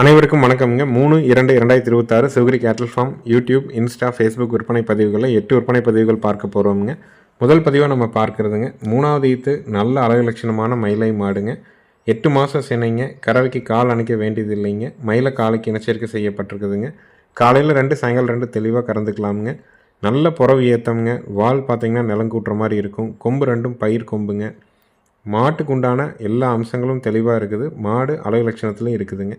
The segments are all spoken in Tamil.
அனைவருக்கும் வணக்கம்ங்க. மூணு இரண்டு இரண்டாயிரத்தி இருபத்தாறு சிவகிரி கேட்டல் ஃபார்ம் யூடியூப் இன்ஸ்டா ஃபேஸ்புக் விற்பனை பதிவுகளில் எட்டு விற்பனை பதிவுகள் பார்க்க போகிறோமுங்க முதல் பதிவாக நம்ம பார்க்குறதுங்க. மூணாவது ஈத்து நல்ல அழகு லட்சணமான மயிலை மாடுங்க. எட்டு மாதம் சினைங்க. கறவைக்கு கால் அணைக்க வேண்டியது இல்லைங்க மயிலை காலைக்கு இனச்சேர்க்கை செய்யப்பட்டிருக்குதுங்க. காலையில் ரெண்டு சாயங்காலம் ரெண்டு தெளிவாக கறந்துக்கலாமுங்க. நல்ல புறவு ஏற்றம்ங்க வால் பார்த்தீங்கன்னா நிலங்கூட்டுற மாதிரி இருக்கும். கொம்பு ரெண்டும் பயிர் கொம்புங்க. மாட்டுக்கு உண்டான எல்லா அம்சங்களும் தெளிவாக இருக்குது. மாடு அழகு லட்சணத்துலையும் இருக்குதுங்க.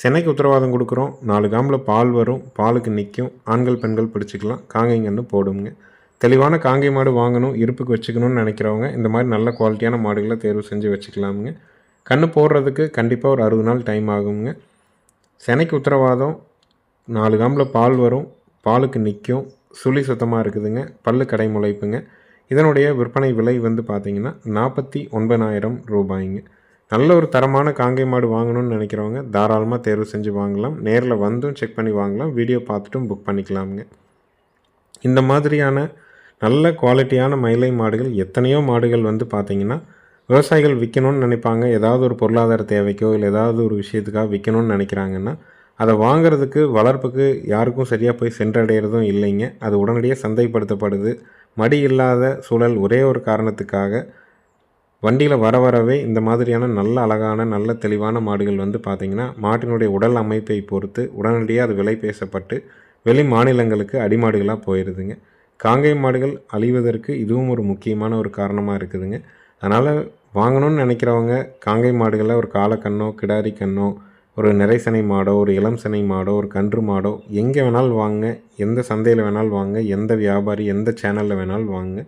சென்னைக்கு உத்தரவாதம் கொடுக்குறோம். நாலு காம்பில் பால் வரும். பாலுக்கு நிற்கும். ஆண்கள் பெண்கள் பிடிச்சிக்கலாம். காங்கைங்கன்னு போடுங்க. தெளிவான காங்கை மாடு வாங்கணும். இருப்புக்கு வச்சுக்கணும்னு நினைக்கிறவங்க இந்த மாதிரி நல்ல குவாலிட்டியான மாடுகளை தேர்வு செஞ்சு வச்சுக்கலாமுங்க. கன்று போடுறதுக்கு கண்டிப்பாக ஒரு அறுபது நாள் டைம் ஆகுங்க. சென்னைக்கு உத்தரவாதம். நாலு காம்பில் பால் வரும். பாலுக்கு நிற்கும். சுழி சுத்தமாக இருக்குதுங்க. பல்லு கடை முளைப்புங்க. இதனுடைய விற்பனை விலை வந்து பார்த்திங்கன்னா நாற்பத்தி ஒன்பதாயிரம் ரூபாய்ங்க. நல்ல ஒரு தரமான காங்கை மாடு வாங்கணும்னு நினைக்கிறவங்க தாராளமாக தேர்வு செஞ்சு வாங்கலாம். நேரில் வந்தும் செக் பண்ணி வாங்கலாம். வீடியோ பார்த்துட்டும் புக் பண்ணிக்கலாமுங்க. இந்த மாதிரியான நல்ல குவாலிட்டியான மயிலை மாடுகள் எத்தனையோ மாடுகள் வந்து பார்த்திங்கன்னா விவசாயிகள் விற்கணும்னு நினைப்பாங்க. ஏதாவது ஒரு பொருளாதார தேவைக்கோ இல்லை ஏதாவது ஒரு விஷயத்துக்காக விற்கணும்னு நினைக்கிறாங்கன்னா அதை வாங்குறதுக்கு வளர்ப்புக்கு யாருக்கும் சரியாக போய் சென்றடைகிறதும் இல்லைங்க. அது உடனடியாக சந்தைப்படுத்தப்படுது. மடி இல்லாத சூழல் ஒரே ஒரு காரணத்துக்காக வண்டியில் வர வரவே இந்த மாதிரியான நல்ல அழகான நல்ல தெளிவான மாடுகள் வந்து பார்த்திங்கன்னா மாட்டினுடைய உடல் அமைப்பை பொறுத்து உடனடியாக அது விலை பேசப்பட்டு வெளி மாநிலங்களுக்கு அடிமாடுகளாக போயிடுதுங்க காங்கை மாடுகள் அழிவதற்கு இதுவும் ஒரு முக்கியமான ஒரு காரணமாக இருக்குதுங்க. அதனால் வாங்கணும்னு நினைக்கிறவங்க காங்கை மாடுகளை ஒரு காலக்கண்ணோ கிடாரி கண்ணோ ஒரு நிறைசனை மாடோ ஒரு இளம் சனை மாடோ ஒரு கன்று மாடோ எங்கே வேணாலும் வாங்க எந்த சந்தையில் வேணாலும் வாங்க எந்த வியாபாரி எந்த சேனலில் வேணாலும் வாங்க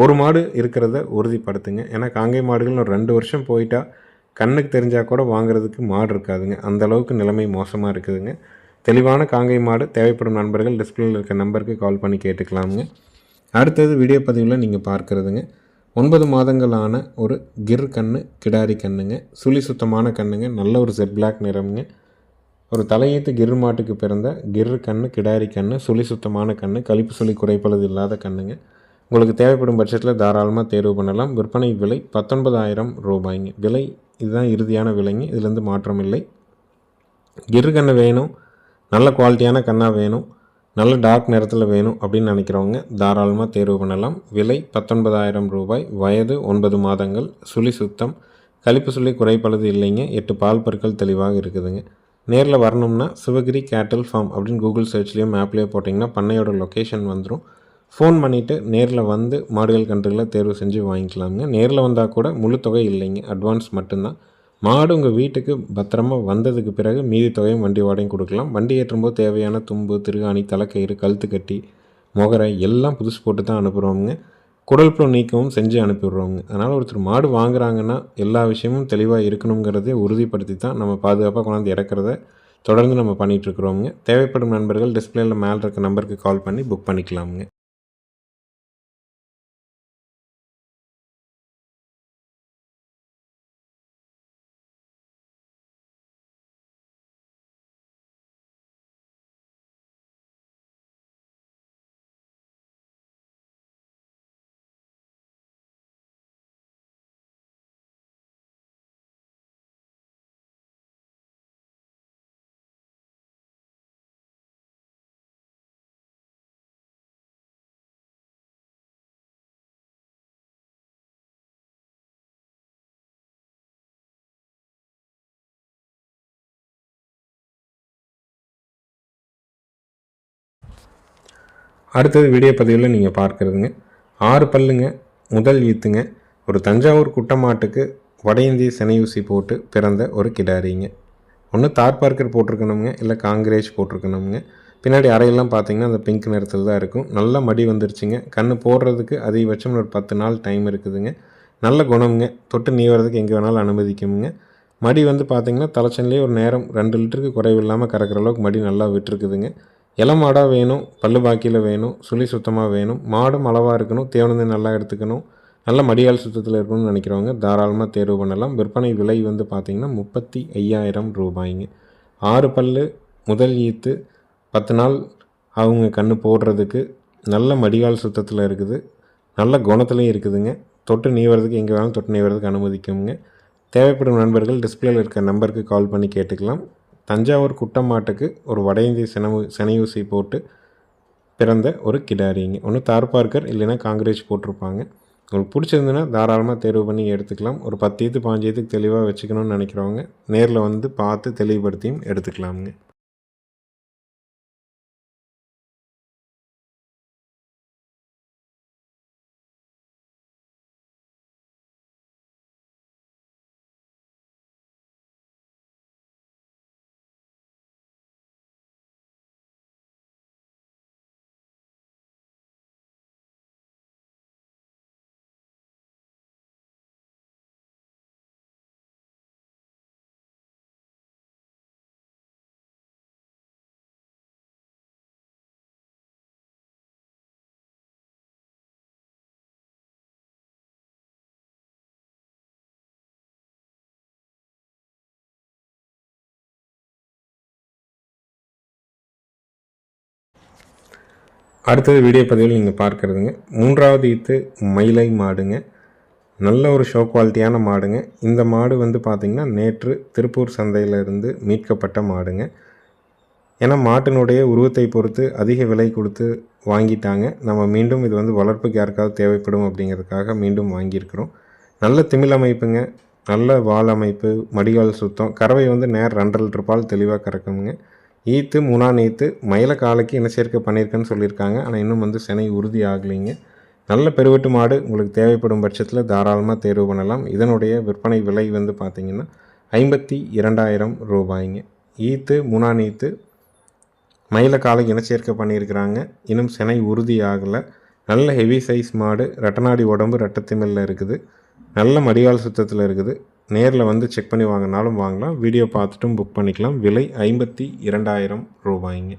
ஒரு மாடு இருக்கிறத உறுதிப்படுத்துங்க. ஏன்னா காங்கை மாடுகள் ஒரு ரெண்டு வருஷம் போயிட்டால் கண்ணுக்கு தெரிஞ்சால் கூட வாங்குறதுக்கு மாடு இருக்காதுங்க. அந்த அளவுக்கு நிலைமை மோசமாக இருக்குதுங்க. தெளிவான காங்கை மாடு தேவைப்படும் நண்பர்கள் டிஸ்பிளேயில் இருக்க நம்பருக்கு கால் பண்ணி கேட்டுக்கலாமுங்க. அடுத்தது வீடியோ பதிவில் நீங்கள் பார்க்குறதுங்க. ஒன்பது மாதங்களான ஒரு கிர் கண்ணு கிடாரி கண்ணுங்க. சுழி சுத்தமான கண்ணுங்க. நல்ல ஒரு செட் பிளாக் நிறம்ங்க. ஒரு தலையீத்து கிர் மாட்டுக்கு பிறந்த கிர் கண்ணு கிடாரி கண்ணு சுழி சுத்தமான கண்ணு கழிப்பு சுழி குறைப்பளது இல்லாத கண்ணுங்க. உங்களுக்கு தேவைப்படும் பட்சத்தில் தாராளமாக தேர்வு பண்ணலாம். விற்பனை விலை பத்தொன்பதாயிரம் ரூபாய்ங்க. விலை இதுதான் இறுதியான விலைங்க. இதுலேருந்து மாற்றம் இல்லை. கிர் கன்று வேணும். நல்ல குவாலிட்டியான கண்ணாக வேணும். நல்ல டார்க் நிறத்தில் வேணும் அப்படின்னு நினைக்கிறவங்க தாராளமாக தேர்வு பண்ணலாம். விலை பத்தொன்பதாயிரம் ரூபாய். வயது ஒன்பது மாதங்கள். சுழி சுத்தம். கழிப்பு சுழி குறைப்பளது இல்லைங்க. எட்டு பால் பற்கள் தெளிவாக இருக்குதுங்க. நேரில் வரணும்னா சிவகிரி கேட்டல் ஃபார்ம் அப்படின்னு கூகுள் சர்ச்லேயும் மேப்லேயோ போட்டிங்கன்னா பண்ணையோட லொக்கேஷன் வந்துடும் ஃபோன் பண்ணிவிட்டு நேரில் வந்து மாடுகள் கன்றுகளை தேர்வு செஞ்சு வாங்கிக்கலாமுங்க. நேரில் வந்தால் கூட முழு தொகை இல்லைங்க. அட்வான்ஸ் மட்டும்தான். மாடு உங்கள் வீட்டுக்கு பத்திரமா வந்ததுக்கு பிறகு மீதி தொகையும் வண்டி வாடகையும் கொடுக்கலாம். வண்டி ஏற்றும்போது தேவையான தும்பு திருகாணி தலைக்கயிறு கழுத்து கட்டி முகரை எல்லாம் புதுசு போட்டு தான் அனுப்புகிறோங்க குடல் புழு நீக்கமும் செஞ்சு அனுப்பிடுறோங்க அதனால் ஒருத்தர் மாடு வாங்குறாங்கன்னா எல்லா விஷயமும் தெளிவாக இருக்கணுங்கிறதே உறுதிப்படுத்தி தான் நம்ம பாதுகாப்பாக கொண்டாந்து இறக்கிறத தொடர்ந்து நம்ம பண்ணிகிட்ருக்குறோங்க தேவைப்படும் நண்பர்கள் டிஸ்பிளேயில் மேலே இருக்க நம்பருக்கு கால் பண்ணி புக் பண்ணிக்கலாமுங்க. அடுத்தது வீடியோ பதிவில் நீங்கள் பார்க்குறதுங்க. ஆறு பல்லுங்க முதல் ஈத்துங்க. ஒரு தஞ்சாவூர் குட்டமாட்டுக்கு வட இந்திய செனையூசி போட்டு பிறந்த ஒரு கிடாரிங்க. ஒன்று தார் பார்க்கர் போட்டிருக்கணுங்க இல்லை காங்கிரேஜ் போட்டிருக்கணுங்க பின்னாடி அறையெல்லாம் பார்த்தீங்கன்னா அந்த பிங்க் நிறத்தில் தான் இருக்கும். நல்ல மடி வந்துருச்சுங்க. கண்ணு போடுறதுக்கு அதிகபட்சம் ஒரு பத்து நாள் டைம் இருக்குதுங்க. நல்ல குணம்ங்க. தொட்டு நீவறதுக்கு எங்கே வேணாலும் அனுமதிக்குமுங்க. மடி வந்து பார்த்திங்கன்னா தலைச்சன்லேயே ஒரு நேரம் ரெண்டு லிட்டருக்கு குறைவு இல்லாமல் கறக்கிற அளவுக்கு மடி நல்லா விட்டுருக்குதுங்க. இளம் மாடாக வேணும் பல்லு பாக்கியில் வேணும் சுழி சுத்தமாக வேணும் மாடும் அளவாக இருக்கணும் தேவனதை நல்லா எடுத்துக்கணும் நல்ல மடியால் சுத்தத்தில் இருக்கணும்னு நினைக்கிறவங்க தாராளமாக தேர்வு பண்ணலாம். விற்பனை விலை வந்து பார்த்திங்கன்னா முப்பத்தி ஐயாயிரம் ரூபாய்ங்க. ஆறு பல்லு முதல் ஈத்து பத்து நாள் அவங்க கண்ணு போடுறதுக்கு நல்ல மடிகால் சுத்தத்தில் இருக்குது. நல்ல குணத்துலையும் இருக்குதுங்க. தொட்டு நீவறதுக்கு எங்கே வேணாலும் தொட்டு நீவறதுக்கு அனுமதிக்குங்க தேவைப்படும் நண்பர்கள் டிஸ்பிளேயில் இருக்க நம்பருக்கு கால் பண்ணி கேட்டுக்கலாம். தஞ்சாவூர் குட்டம் மாட்டுக்கு ஒரு வட இந்திய சினவு சினையூசி போட்டு பிறந்த ஒரு கிடாரிங்க ஒன்று தார்பார்க்கர் இல்லைன்னா காங்கிரேஜ் போட்டிருப்பாங்க. உங்களுக்கு பிடிச்சிருந்துன்னா தாராளமாக தேர்வு பண்ணி எடுத்துக்கலாம். ஒரு பத்து ஈத்து பாஞ்சு ஈத்துக்கு தெளிவாக வச்சுக்கணும்னு நினைக்கிறவங்க நேரில் வந்து பார்த்து தெளிவுபடுத்தியும் எடுத்துக்கலாமுங்க. அடுத்தது வீடியோ பதிவில் நீங்கள் பார்க்குறதுங்க. மூன்றாவது ஈத்து மயிலை மாடுங்க. நல்ல ஒரு ஷோ குவாலிட்டியான மாடுங்க. இந்த மாடு வந்து பார்த்திங்கன்னா நேற்று திருப்பூர் சந்தையிலிருந்து மீட்கப்பட்ட மாடுங்க. ஏன்னா மாட்டினுடைய உருவத்தை பொறுத்து அதிக விலை கொடுத்து வாங்கிட்டாங்க. நம்ம மீண்டும் இது வந்து வளர்ப்புக்கு யாருக்காவது தேவைப்படும் அப்படிங்கிறதுக்காக மீண்டும் வாங்கியிருக்கிறோம். நல்ல திமிழ் அமைப்புங்க. நல்ல வால் அமைப்பு மடிகால் சுத்தம். கறவை வந்து நேர் ரெண்டரை லிட்டர் பால் தெளிவாக கறக்குங்க. ஈத்து முனா ஈத்து மயில காலைக்கு பண்ணியிருக்கேன்னு சொல்லியிருக்காங்க. ஆனால் இன்னும் வந்து சினை உறுதி ஆகலைங்க. நல்ல பெருவெட்டு மாடு உங்களுக்கு தேவைப்படும் பட்சத்தில் தாராளமாக தேர்வு பண்ணலாம். இதனுடைய விற்பனை விலை வந்து பார்த்திங்கன்னா ஐம்பத்தி இரண்டாயிரம் ரூபாய்ங்க. ஈத்து முனா நீத்து மயில காலைக்கு இன பண்ணியிருக்கிறாங்க. இன்னும் சினை உறுதி ஆகலை. நல்ல ஹெவி சைஸ் மாடு ரெட்டநாடி உடம்பு ரெட்டத்திமில்ல இருக்குது. நல்ல மடிவாள் சுத்தத்தில் இருக்குது. நேரில் வந்து செக் பண்ணி வாங்கினாலும் வாங்கலாம். வீடியோ பார்த்துட்டும் புக் பண்ணிக்கலாம். விலை ஐம்பத்தி இரண்டாயிரம் ரூபாய்ங்க.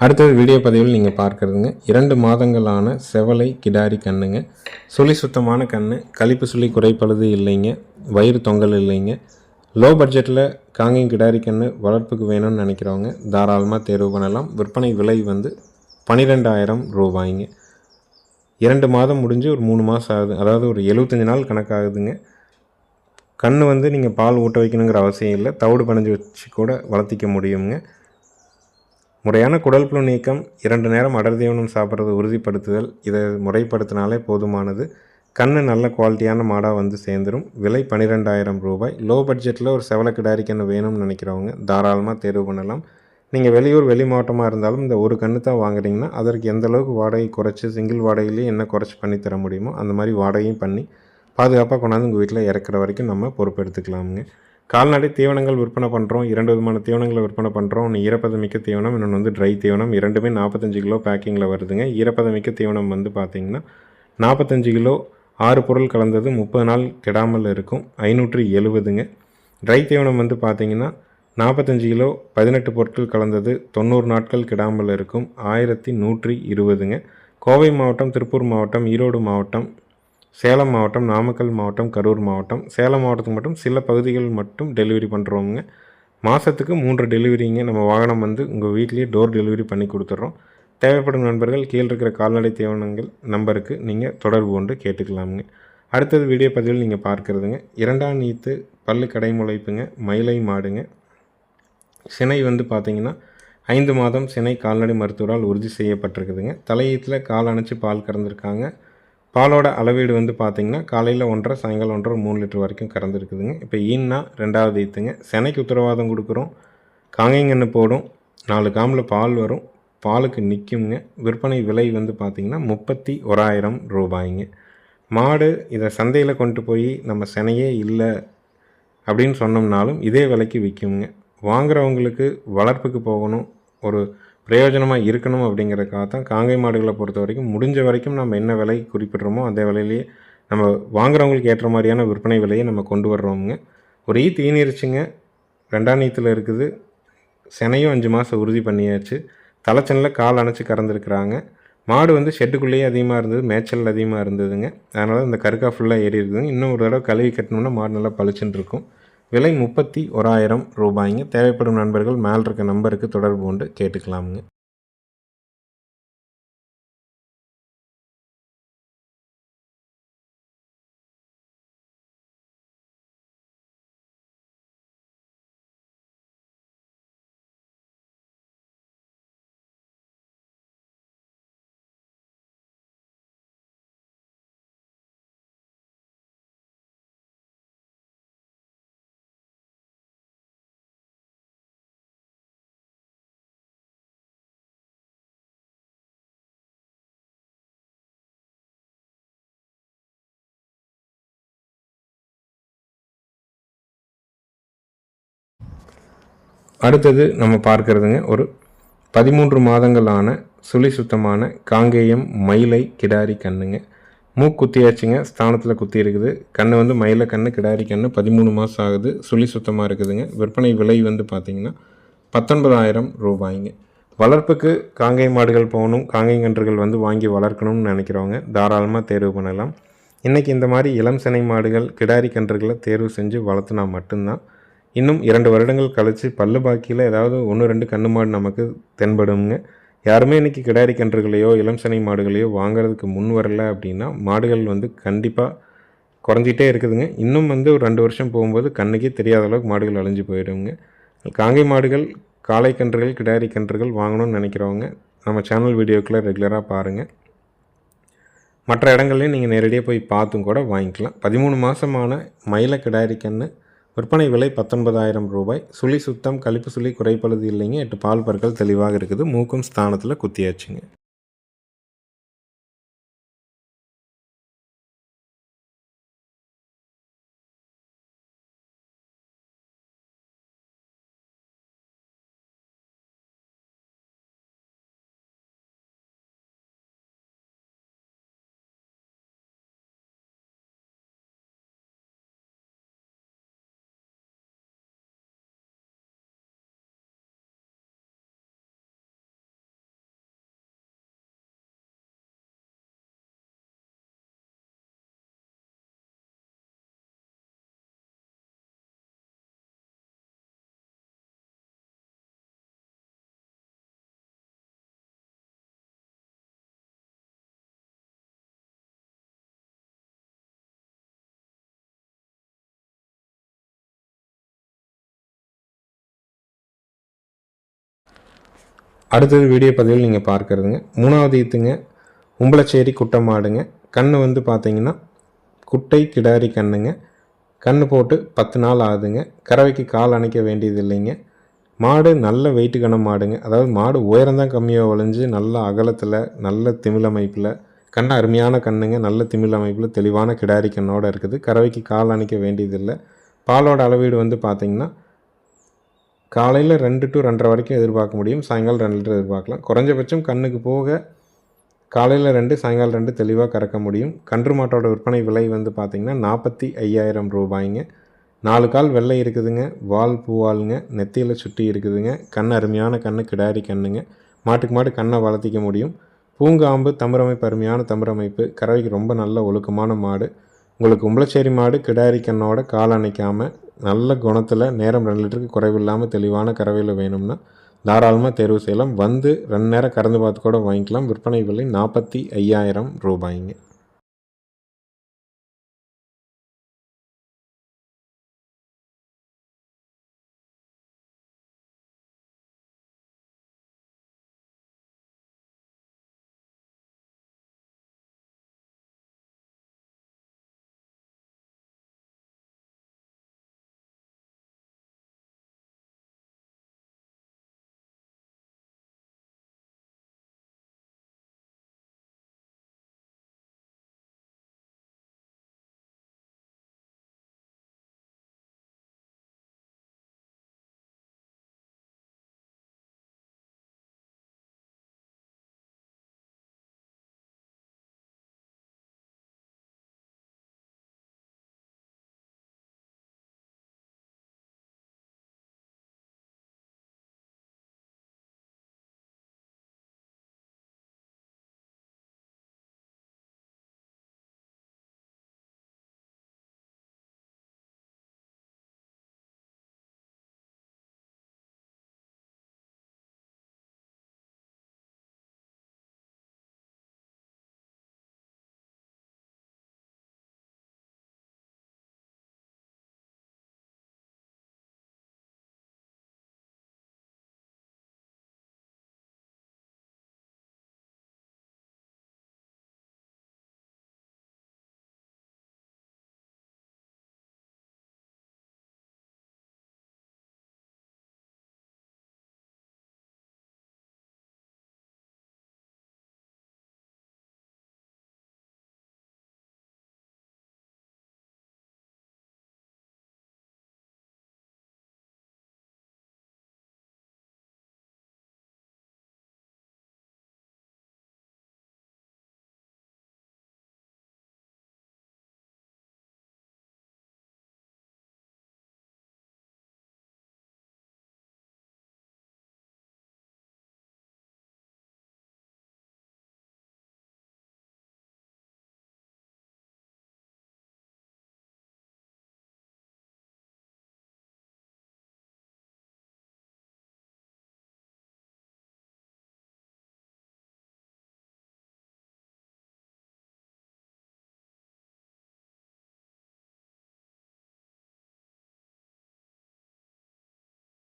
அடுத்தது வீடியோ பதிவில் நீங்கள் பார்க்குறதுங்க. இரண்டு மாதங்களான செவலை கிடாரி கண்ணுங்க. சுழி சுத்தமான கண்ணு கழிப்பு சுழி குறைப்பழுது இல்லைங்க வயிறு தொங்கல் இல்லைங்க. லோ பட்ஜெட்டில் காங்கேயம் கிடாரி கண்ணு வளர்ப்புக்கு வேணும்னு நினைக்கிறவங்க தாராளமாக தேர்வு பண்ணலாம். விற்பனை விலை வந்து பன்னிரெண்டாயிரம் ரூபாய்ங்க. இரண்டு மாதம் முடிஞ்சு ஒரு மூணு மாதம் ஆகுது. அதாவது ஒரு எழுபத்தஞ்சி நாள் கணக்காகுதுங்க. கண் வந்து நீங்கள் பால் ஊட்ட வைக்கணுங்கிற அவசியம் இல்லை. தவிடு பணிஞ்சு வச்சு கூட வளர்த்திக்க முடியுங்க. முறையான குடல் புழு நீக்கம் இரண்டு நேரம் அடர் தீவனம் சாப்பிட்றது உறுதிப்படுத்துதல் இதை முறைப்படுத்தினாலே போதுமானது. கண் நல்ல குவாலிட்டியான மாடாக வந்து சேர்ந்துடும் விலை பன்னிரெண்டாயிரம் ரூபாய். லோ பட்ஜெட்டில் ஒரு செவல கிடாரி வேணும்னு நினைக்கிறவங்க தாராளமாக தேர்வு பண்ணலாம். நீங்கள் வெளியூர் வெளி மாவட்டமாக இருந்தாலும் இந்த ஒரு கன்று தான் வாங்குறீங்கன்னா அதற்கு எந்த அளவுக்கு வாடகை குறைச்சி சிங்கிள் வாடகையிலேயே என்ன குறைச்சி பண்ணி தர முடியுமோ அந்த மாதிரி வாடகையும் பண்ணி பாதுகாப்பாக கொண்டாந்து உங்கள் வீட்டில் இறக்குற வரைக்கும் நம்ம பொறுப்பெடுத்துக்கலாமுங்க. கால்நடை தீவனங்கள் விற்பனை பண்ணுறோம் இரண்டு விதமான தீவனங்களை விற்பனை பண்ணுறோம் ஒன்று ஈரப்பதமிக்க தீவனம் இன்னொன்று வந்து ட்ரை தீவனம். இரண்டுமே நாற்பத்தஞ்சு கிலோ பேக்கிங்கில் வருதுங்க. ஈரப்பதமிக்க தீவனம் வந்து பார்த்திங்கன்னா நாற்பத்தஞ்சு கிலோ ஆறு பொருள் கலந்தது முப்பது நாள் கெடாமல் இருக்கும். ஐநூற்றி எழுபதுங்க. ட்ரை தீவனம் வந்து பார்த்திங்கன்னா நாற்பத்தஞ்சு கிலோ பதினெட்டு பொருட்கள் கலந்தது தொண்ணூறு நாட்கள் கெடாமல் இருக்கும். ஆயிரத்தி நூற்றி இருபதுங்க. கோவை மாவட்டம் திருப்பூர் மாவட்டம் ஈரோடு மாவட்டம் சேலம் மாவட்டம் நாமக்கல் மாவட்டம் கரூர் மாவட்டம். சேலம் மாவட்டத்துக்கு மட்டும் சில பகுதிகள் மட்டும் டெலிவரி பண்ணுறோங்க மாதத்துக்கு மூன்று டெலிவரிங்க நம்ம வாகனம் வந்து உங்கள் வீட்லேயே டோர் டெலிவரி பண்ணி கொடுத்துட்றோம் தேவைப்படும் நண்பர்கள் கீழே இருக்கிற கால்நடை தேவனங்கள் நம்பருக்கு நீங்கள் தொடர்பு கொண்டு கேட்டுக்கலாமுங்க. அடுத்தது வீடியோ பதிவில் நீங்கள் பார்க்குறதுங்க. இரண்டாம் நீத்து பல்லு கடைமுளைப்புங்க மயிலை மாடுங்க. சினை வந்து பார்த்திங்கன்னா ஐந்து மாதம் சினை கால்நடை மருத்துவரால் உறுதி செய்யப்பட்டிருக்குதுங்க. தலையீத்தில் கால் அணைச்சி பால் கறந்துருக்காங்க. பாலோட அளவீடு வந்து பார்த்திங்கன்னா காலையில் ஒன்றரை சாயங்காலம் ஒன்றரை மூணு லிட்டர் வரைக்கும் கறந்துருக்குதுங்க. இப்போ ஈன்னா ரெண்டாவது ஈத்துங்க. செனைக்கு உத்தரவாதம் கொடுக்குறோம். காங்கைங்கன்னு போடும். நாலு காமில் பால் வரும். பாலுக்கு நிற்குங்க விற்பனை விலை வந்து பார்த்திங்கன்னா முப்பத்தி ஓராயிரம் ரூபாய்ங்க. மாடு இதை சந்தையில் கொண்டு போய் நம்ம செனையே இல்லை அப்படின்னு சொன்னோம்னாலும் இதே விலைக்கு விற்குங்க வாங்குறவங்களுக்கு வளர்ப்புக்கு போகணும். ஒரு பிரயோஜனமாக இருக்கணும் அப்படிங்கிறதுக்காக தான் காங்கை மாடுகளை பொறுத்த வரைக்கும் முடிஞ்ச வரைக்கும் நம்ம என்ன விலை குறிப்பிட்றோமோ அந்த விலையிலேயே நம்ம வாங்குறவங்களுக்கு ஏற்ற மாதிரியான விற்பனை விலையை நம்ம கொண்டு வர்றோமுங்க. ஒரு ஈ தீனிருச்சுங்க ரெண்டாம் நீத்தில் இருக்குது. செனையும் அஞ்சு மாதம் உறுதி பண்ணியாச்சு. தலைச்சனில் கால் அணைச்சி கறந்துருக்குறாங்க. மாடு வந்து ஷெட்டுக்குள்ளேயே அதிகமாக இருந்தது. மேய்ச்சல் அதிகமாக இருந்ததுங்க. அதனால் இந்த கருக்கா ஃபுல்லாக ஏறி இருக்குதுங்க. இன்னும் ஒரு தடவை கழுவி கட்டினோம்னா மாடு நல்லா பளிச்சுன்னு இருக்கும். விலை முப்பத்தி ஓராயிரம் ரூபாய்ங்க. தேவைப்படும் நண்பர்கள் மேல் இருக்க நம்பருக்கு தொடர்பு கொண்டு கேட்டுக்கலாமுங்க. அடுத்தது நம்ம பார்க்கறதுங்க ஒரு பதிமூன்று மாதங்களான சுழி சுத்தமான காங்கேயம் மயிலை கிடாரி கண்ணுங்க. மூக்கு குத்தியாச்சுங்க ஸ்தானத்தில் குத்தி இருக்குது. கண்ணு வந்து மயில கண்ணு கிடாரி கண்ணு பதிமூணு மாதம் ஆகுது. சுழி சுத்தமாக இருக்குதுங்க. விற்பனை விலை வந்து பார்த்திங்கன்னா பத்தொன்பதாயிரம் ரூபாய்ங்க. வளர்ப்புக்கு காங்கை மாடுகள் போகணும் காங்கை கன்றுகள் வந்து வாங்கி வளர்க்கணும்னு நினைக்கிறவங்க தாராளமாக தேர்வு பண்ணலாம். இன்றைக்கி இந்த மாதிரி இளம் சினை மாடுகள் கிடாரி கன்றுகளை தேர்வு செஞ்சு வளர்த்துனா மட்டும்தான் இன்னும் இரண்டு வருடங்கள் கழித்து பல்லு பாக்கியில் ஏதாவது ஒன்று ரெண்டு கண்ணு மாடு நமக்கு தென்படுங்க யாருமே இன்றைக்கி கிடாரி கன்றுகளையோ இளம் சனை மாடுகளையோ வாங்குறதுக்கு முன் வரல அப்படின்னா மாடுகள் வந்து கண்டிப்பாக குறைஞ்சிட்டே இருக்குதுங்க. இன்னும் வந்து ஒரு ரெண்டு வருஷம் போகும்போது கண்ணுக்கே தெரியாத அளவுக்கு மாடுகள் அழிஞ்சு போயிடுங்க காங்கை மாடுகள் காளை கன்றுகள் கிடாரி கன்றுகள் வாங்கணும்னு நினைக்கிறவங்க நம்ம சேனல் வீடியோக்களை ரெகுலராக பாருங்கள் மற்ற இடங்கள்லையும் நீங்கள் நேரடியாக போய் பார்த்தும் கூட வாங்கிக்கலாம். பதிமூணு மாதமான மயில கிடாரி கன்று விற்பனை விலை பத்தொன்பதாயிரம் ரூபாய். சுழி சுத்தம் கழிப்பு சுழி குறைப்பழுது இல்லைங்க. எட்டு பால் பற்கள் தெளிவாக இருக்குது. மூக்கும் ஸ்தானத்தில் குத்தியாச்சுங்க. அடுத்தது வீடியோ பதிவில் நீங்கள் பார்க்குறதுங்க. மூணாவது ஈத்துங்க. உம்பளச்சேரி குட்டை மாடுங்க கண் வந்து பார்த்தீங்கன்னா குட்டை கிடாரி கண்ணுங்க. கண் போட்டு பத்து நாள் ஆகுதுங்க. கறவைக்கு கால் அணைக்க வேண்டியது இல்லைங்க மாடு நல்ல வெயிட்டு கணம் மாடுங்க. அதாவது மாடு உயரம்தான் கம்மியாக ஒழிஞ்சு நல்ல அகலத்தில் நல்ல திமிழ் அமைப்பில் அருமையான கண்ணுங்க. நல்ல திமிழ் அமைப்பில் தெளிவான கிடாரி கண்ணோடு இருக்குது. கறவைக்கு கால் அணைக்க வேண்டியதில்லை. பாலோட அளவீடு வந்து பார்த்திங்கன்னா காலையில் ரெண்டு டு ரெண்டரை வரைக்கும் எதிர்பார்க்க முடியும். சாயங்காலம் ரெண்டு லிட்டர் எதிர்பார்க்கலாம். குறைஞ்சபட்சம் கண்ணுக்கு போக காலையில் ரெண்டு சாயங்காலம் ரெண்டு தெளிவாக கறக்க முடியும். கன்று மாட்டோட விற்பனை விலை வந்து பார்த்திங்கன்னா நாற்பத்தி ஐயாயிரம் ரூபாய்ங்க. நாலு கால் வெள்ளை இருக்குதுங்க. வால் பூவாளுங்க நெத்தியில் சுட்டி இருக்குதுங்க. கண் அருமையான கண்ணு கிடாரி கண்ணுங்க. மாட்டுக்கு மாட்டு கண்ணை வளர்த்திக்க முடியும். பூங்காம்பு தம்பரமைப்பு அருமையான தம்பரமைப்பு. கறவைக்கு ரொம்ப நல்ல ஒழுக்கமான மாடு. உங்களுக்கு உம்பளச்சேரி மாடு கிடாரி கண்ணோட கால் அணைக்காமல் நல்ல குணத்தில் நேரம் ரெண்டு லிட்டருக்கு குறைவில்லாமல் தெளிவான கறவையில் வேணும்னா தாராளமாக தேர்வு செய்யலாம். வந்து ரெண்டு நேரம் கறந்து பார்த்து கூட வாங்கிக்கலாம். விற்பனை விலை நாற்பத்தி ஐயாயிரம் ரூபாய்ங்க.